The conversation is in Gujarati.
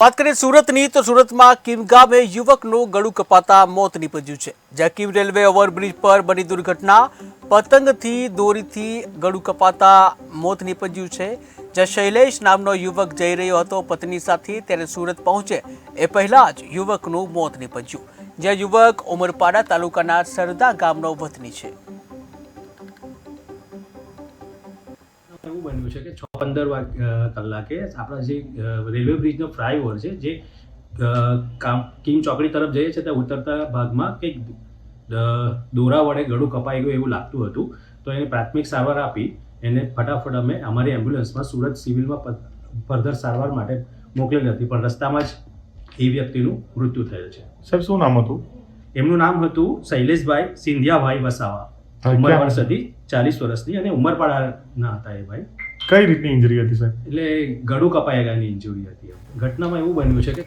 વાત કરીએ સુરતની, તો સુરતમાં કિમ ગામે યુવકનું ગળું કપાતા મોત નીપજ્યું છે. જ્યાં કિમ રેલવે ઓવરબ્રિજ પર બની દુર્ઘટના, પતંગથી દોરીથી ગળું કપાતા મોત નીપજ્યું છે. જ્યાં શૈલેષ નામનો યુવક જઈ રહ્યો હતો, પત્ની સાથે ત્યારે સુરત પહોંચે એ પહેલાં જ યુવકનું મોત નીપજ્યું. જ્યાં યુવક ઉમરપાડા તાલુકાના સરદા ગામનો વતની છે. એવું બન્યું છે કે છ પંદર કલાકે આપણા જે રેલવે બ્રિજનો ફ્લાયઓવર છે જે કામ કિંગ ચોકડી તરફ જઈએ છે ત્યાં ઉતરતા ભાગમાં કંઈક દોરા વડે ગળું કપાઈ ગયું એવું લાગતું હતું તો એને પ્રાથમિક સારવાર આપી એને ફટાફટ અમે અમારી એમ્બ્યુલન્સમાં સુરત સિવિલમાં ફર્ધર સારવાર માટે મોકલેલી હતી પણ રસ્તામાં જ એ વ્યક્તિનું મૃત્યુ થયેલ છે. સાહેબ શું નામ હતું? એમનું નામ હતું શૈલેષભાઈ સિંધિયાભાઈ વસાવા. ઉંમર? વર્ષ હતી ચાલીસ વર્ષની અને ઉમરપાડાના હતા એ ભાઈ કઈ રીતની ઇન્જરી હતી સાહેબ એટલે ગળું કપાઈ ગયાની ઇન્જુરી હતી ઘટનામાં એવું બન્યું છે કે